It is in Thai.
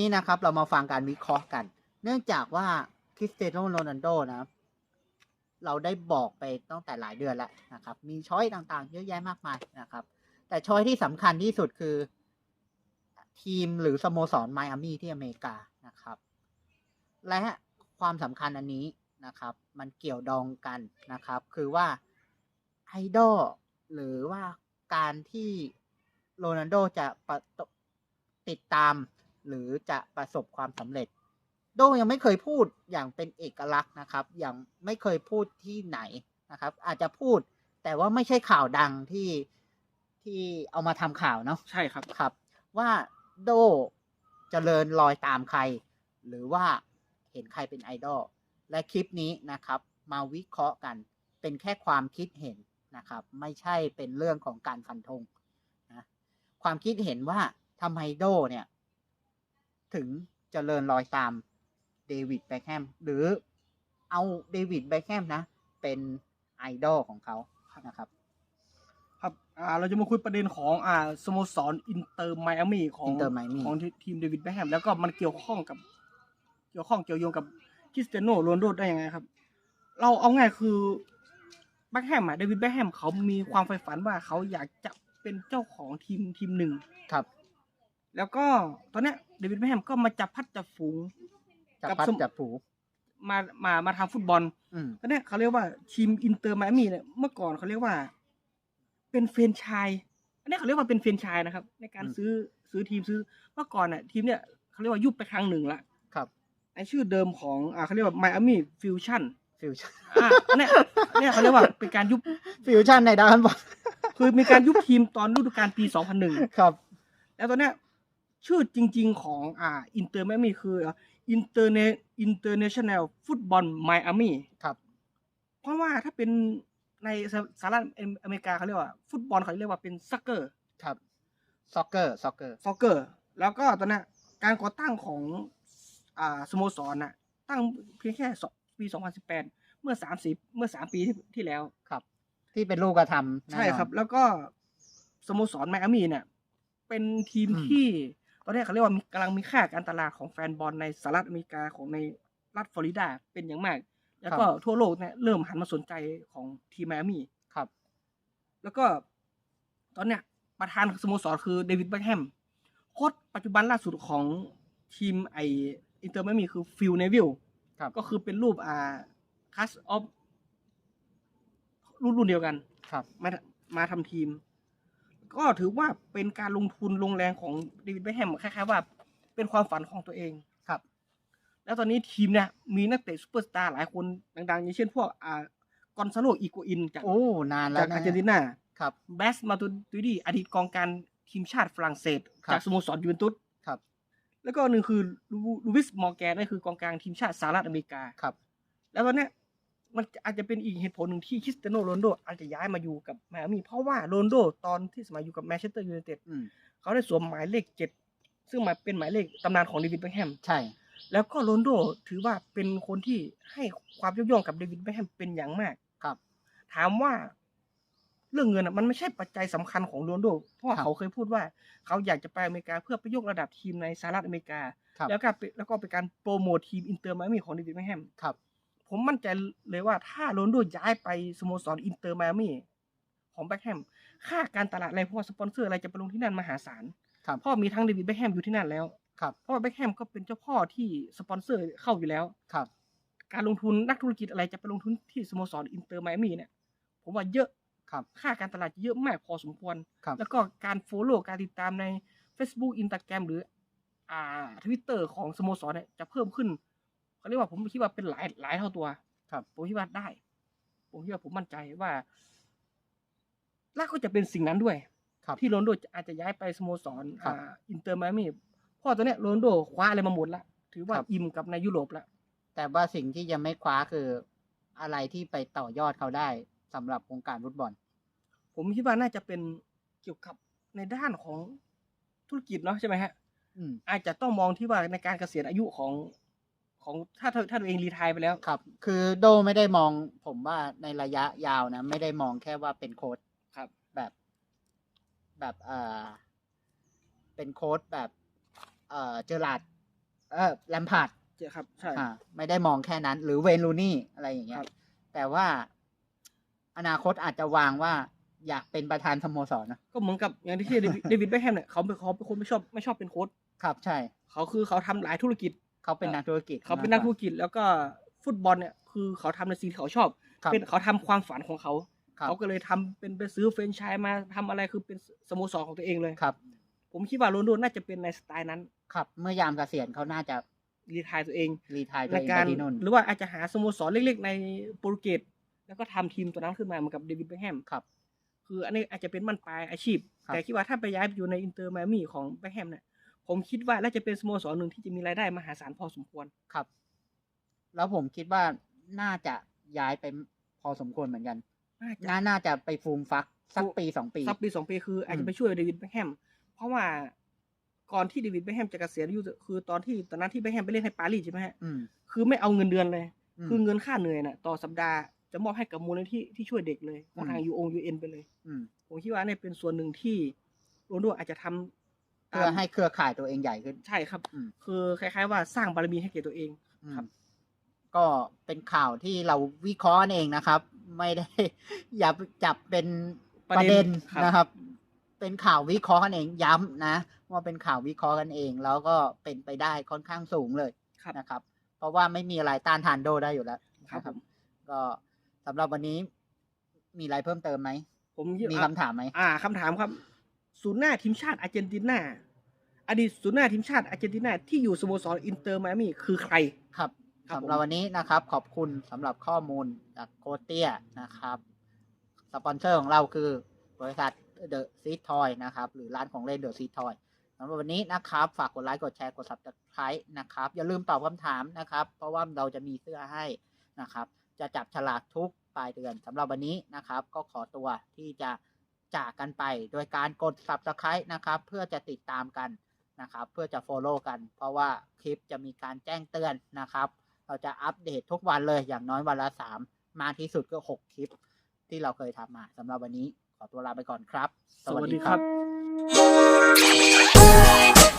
นี้นะครับ เรามาฟังการวิเคราะห์กัน เนื่องจากว่าคริสเตียโนโรนัลโดนะครับเราได้บอกไปตั้งแต่หลายเดือนแล้วนะครับ มีช้อยต่างๆ เยอะแยะมากมายนะครับ แต่ช้อยที่สำคัญที่สุดคือ ทีมหรือสโมสรไมอามี่ที่อเมริกานะครับ และความสำคัญอันนี้นะครับ มันเกี่ยวดองกันนะครับ คือว่าไอดอลหรือว่าการที่โรนัลโดจะติดตาม หรือจะประสบความสำเร็จ โดยังไม่เคยพูดอย่างเป็นเอกลักษณ์นะครับอย่างไม่เคยพูดที่ไหนนะครับ อาจจะพูดแต่ว่าไม่ใช่ข่าวดังที่ที่เอามาทำข่าวเนาะใช่ครับ ครับ ว่าโดจเจริญรอยตามใคร หรือว่าเห็นใครเป็นไอดอลและคลิปนี้นะครับ มาวิเคราะห์กันเป็นแค่ความคิดเห็นนะครับ ไม่ใช่เป็นเรื่องของการฟันธงนะความคิดเห็นว่าทำไมโดเนี่ย ถึงเจริญรอยตามเดวิดแบ็คแฮมหรือเอาเดวิดแบ็คแฮมนะ เป็นไอดอลของเขานะครับ ครับอ่าเราจะมาคุยประเด็นของอ่าสโมสรอินเตอร์ไมอามี่ของ Inter Miami ของทีมเดวิดแบ็คแฮมแล้วก็มันเกี่ยวข้องกับ เกี่ยวข้องเกี่ยวโยงกับคริสเตียโนโรนลโดได้ยังไงครับ เราเอาง่ายคือแบ็คแฮมอะเดวิดแบ็คแฮมเขามีความใฝ่ฝันว่าเขาอยากจะเป็นเจ้าของทีมทีมหนึ่งครับ แล้วก็ตอนเนี้ยเดวิดแบ็คแฮมก็มาจับพัดจับฝูง จับกับพัดสมจับผูมามามาทำฟุตบอลอืมตอนเนี้ยเขาเรียกว่าทีมอินเตอร์ไมอามี่เนี่ยเมื่อก่อนเขาเรียกว่า เป็นเฟรนไชส์อันเนี้ยเขาเรียกว่าเป็นเฟรนไชส์นะครับ ในการอืมซื้อซื้อทีมซื้อเมื่อก่อนน่ะทีมเนี่ยเขาเรียกว่ายุบไปครั้งหนึ่งละครับในชื่อเดิมของอ่าเขาเรียกว่าไมอามี่ฟิวชั่นฟิวชั่นอ่าอันเนี้ยอันเนี้ยเขาเรียกว่าเป็นการยุบ ฟิวชั่นในด้านบอลคือมีการยุบทีมตอนฤดูกาลปี 2001 ครับ แล้วตอนเนี้ย ชื่อจริง ๆ ของอ่าอินเตอร์ไมอามี่คืออินเตอร์เนอินเตอร์เนชั่นแนลฟุตบอลไมอามี่ครับ เพราะว่าถ้าเป็นในสหสหรัฐอเมริกาเขาเรียกว่าฟุตบอลเขาเรียกว่าเป็นซักเกอร์ครับซ็อกเกอร์ซ็อกเกอร์ฟอกเกอร์ แล้วก็ตอนเนี้ยการก่อตั้งของอ่าสโมสรน่ะ ตั้งเพียงแค่สองปี 2018 เมื่อ 30 เมื่อ 3 ปีที่ที่แล้วครับ ที่เป็นลูกกระทำแน่นอนใช่ครับ แล้วก็สโมสรไมอามี่เนี่ยเป็นทีมอืมที่ ตอนนี้เขาเรียกว่ามีกำลังมีค่าการตลาดของแฟนบอลในสหรัฐอเมริกาของในรัฐฟลอริดาเป็นอย่างมาก แล้วก็ทั่วโลกเนี่ยเริ่มหันมาสนใจของทีมไมอามี่ครับ แล้วก็ตอนเนี้ยประธานสโมสรคือเดวิดแบ็คแฮมโค้ชปัจจุบันล่าสุดของทีมไออินเตอร์ไมอามี่คือฟิลเนวิลครับก็คือเป็นรูปอ่าคัสออฟรุ่นรุ่นเดียวกัน ครับ มามาทำทีม ก็ถือว่าเป็นการลงทุนลงแรงของเดวิดแบ็คแฮมคล้ายๆว่าเป็นความฝันของตัวเองครับ แล้วตอนนี้ทีมเนี่ยมีนักเตะซูเปอร์สตาร์หลายคนดังๆอย่างเช่นพวกอ่ากอนซาโลอีโกอินจากโอ้นานแล้จาวกนะอาร์เจนตินาครับแบสมาตูดิดีอดีตกองกลารทีมชาติฝรั่งเศสครับจากสโมสรยูเวนตุสครับ แล้วก็หนึ่งคือลูลูวิสมอร์แกนนั่นคือกองกลางทีมชาติสหรัฐอเมริกาครับ แล้วตอนเนี้ย มันอาจจะเป็นอีกเหตุผลหนึ่งที่คริสเตียโนโรนลโด อาจจะย้ายมาอยู่กับไมอามี่ เพราะว่าโรนลโดตอนที่สมัยอยู่กับแมนเชสเตอร์ยูไนเต็ดอืมเขาได้สวมหมายเลขเจ็ดซึ่งหมายเป็นหมายเลขตำนานของเดวิดแบ็คแฮมใช่ แล้วก็โรนลโดถือว่าเป็นคนที่ให้ความยกย่องกับเดวิดแบ็คแฮมเป็นอย่างมากครับ ถามว่าเรื่องเงินอะมันไม่ใช่ปัจจัยสำคัญของโรนลโด เพราะว่าครับเขาเคยพูดว่า เขาอยากจะไปอเมริกาเพื่อไปยกระดับทีมในสหรัฐอเมริกาครับแล้วก็เป็นแล้วก็เป็นการโปรโมททีมอินเตอร์ไมอามี่ของเดวิดแบ็คแฮมครับ ผมมั่นใจเลยว่าถ้าโรนลโดย้ายไปสโมสรอินเตอร์ไมอามี่ของแบ็คแฮมค่าการตลาดอะไรเพราะว่าสปอนเซอร์อะไรจะไปลงที่นั่นมหาศาลครับเพราะมีทั้งเดวิดแบ็คแฮมอยู่ที่นั่นแล้วครับเพราะว่าแบ็คแฮมก็เป็นเจ้าพ่อที่สปอนเซอร์เข้าอยู่แล้วครับ การลงทุนนักธุรกิจอะไรจะไปลงทุนที่สโมสรอินเตอร์ไมอามี่เนี่ยผมว่าเยอะครับค่าการตลาดเยอะมากพอสมควรครับแล้วก็การโฟลโล่การติดตามใน Facebook Instagram หรืออ่าทวิตเตอร์ของสโมสรเนี่ยจะเพิ่มขึ้น เขาเรียกว่าผมคิดว่าเป็นหลายหลายเท่าตัว ครับผมคิดว่าได้ ผมคิดว่าผมมั่นใจว่าและก็จะเป็นสิ่งนั้นด้วย ครับ ที่โรนลโดอาจจะย้ายไปสโมสรครับอ่าอินเตอร์ไมอามี่เพราะตอนเนี้ยโรนลโดคว้าอะไรมาหมดละถือว่าครับ อิ่มกับในยุโรปแล้วแต่ว่าสิ่งที่ยังไม่คว้าคืออะไรที่ไปต่อยอดเขาได้สำหรับวงการฟุตบอล ผมคิดว่าน่าจะเป็นเกี่ยวกับในด้านของธุรกิจเนาะใช่ไหมฮะ อืมอาจจะต้องมองที่ว่าในการเกษียณอายุของ ของถ้าถ้าถ้าตัวเองรีไทายไปแล้ว ครับ คือโดไม่ได้มองผมว่าในระยะยาวนะ ไม่ได้มองแค่ว่าเป็นโค้ดครับ แบบ แบบเอ่อเป็นโค้ดแบบ เอ่อเจอราร์ดเออแลมพาร์ดเจอครับใช่อ่าไม่ได้มองแค่นั้น หรือเวนลูนี่อะไรอย่างเงี้คยรับแต่ว่าอนาคตอาจจะวางว่าอยากเป็นประธานสโมสรนะ ก็เหมือนกับอย่างที่เดวิดเดวิดแบ็คแฮมเนี่ยเขาเป็นเขาเป็นคนไม่ชอบไม่ชอบเป็นโค้ชครับใช่ เขาคือเขาทำหลายธุรกิจ เขาเป็นนักธุรกิจเขาเป็นนักธุรกิจ แล้วก็ฟุตบอลเนี่ยคือเขาทำในสิ่งที่เขาชอบครับเป็นเขาทำความฝันของเขาครับเขาก็เลยทำเป็นไปซื้อเฟรนไชส์มาทำอะไรคือเป็นสโมสรของตัวเองเลยครับ ผมคิดว่าโรนลโดน่าจะเป็นในสไตล์นั้น ครับ เมื่อยามเกษียณเขาน่าจะรีทายตัวเองรีไทายตัวในเองกาไปรที่นู่นหรือว่าอาจจะหาสโมสรเล็กๆ ในโปรตุเกสแล้วก็ทำทีมตัวนั้นขึ้นมาเหมือนกับเดวิดเบคแฮมครับ คืออันนี้อาจจะเป็นมั่นปลายอาชีพครับแต่คิดว่าถ้าไปย้ายไปอยู่ในอินเตอร์มามี่ของเบคแฮมเนี่ย ผมคิดว่าน่าจะเป็นสโมสรหนึ่งที่จะมีรายได้มหาศาลพอสมควรครับ แล้วผมคิดว่าน่าจะย้ายไปพอสมควรเหมือนกัน น่าจะน่าน่าจะไปฟูมฟักสักฟูปีสองปีสักปีสองปีคือ อาจอืจะมไปช่วยเดวิดเบคแฮมเพราะว่าก่อนที่เดวิดเบคแฮมจะเกษียณอายุคือตอนที่ตอนนั้นที่เบคแฮมไปเล่นให้ปารีสใช่ไหมฮะอืมคือไม่เอาเงินเดือนเลยมคือเงินค่าเหนื่อยน่ะ ต่อสัปดาห์จะมอบให้กับมูลนิธิที่ช่วยเด็กเลยของอืมทางยูองยูเอ็นไปเลยอืมผมคิดว่าเนี่ยเป็นส่วนหนึ่งที่โรนลโดอาจจะทำ เพื่อให้เครือข่ายตัวเองใหญ่ขึ้น ใช่ครับ อืม คือคล้ายๆว่าสร้างบารมีให้แก่ตัวเองอืมครับ ก็เป็นข่าวที่เราวิเคราะห์กันเองนะครับ ไม่ได้ อย่าจับเป็นประเด็นครับนะครับ เป็นข่าววิเคราะห์กันเองย้ำนะว่าเป็นข่าววิเคราะห์กันเอง แล้วก็เป็นไปได้ค่อนข้างสูงเลยครับนะครับ เพราะว่าไม่มีอะไรต้านทานโดได้อยู่แล้วครับนะผมก็สำหรับวันนี้มีอะไรเพิ่มเติมไหมผมคิดมีว่าคำถามไหมอ่าคำถามครับ ศูนย์หน้าทีมชาติอาร์เจนตินาอดีตศูนย์หน้าทีมชาติอาร์เจนตินาที่อยู่สโมสรอินเตอร์ไมอามี่คือใครครับครับสำหรับผมวันนี้นะครับขอบคุณสำหรับข้อมูลจากโคเตียนะครับ สปอนเซอร์ของเราคือบริษัทเดอะซีทอยนะครับ หรือร้านของเล่นเดอะซีทอยสำหรับวันนี้นะครับ ฝากกดไลค์กดแชร์กด subscribe นะครับ อย่าลืมตอบคำถามนะครับ เพราะว่าเราจะมีเสื้อให้นะครับ จะจับฉลากทุกปลายเดือนสำหรับวันนี้นะครับ ก็ขอตัวที่จะ จากกันไป โดยการกด subscribe นะครับ เพื่อจะติดตามกันนะครับ เพื่อจะ follow กัน เพราะว่าคลิปจะมีการแจ้งเตือนนะครับ เราจะอัปเดตทุกวันเลยอย่างน้อยวันละสามมากที่สุดก็หกคลิป ที่เราเคยทำมาสำหรับวันนี้ขอตัวลาไปก่อนครับ สวัสดีครับ Thank you.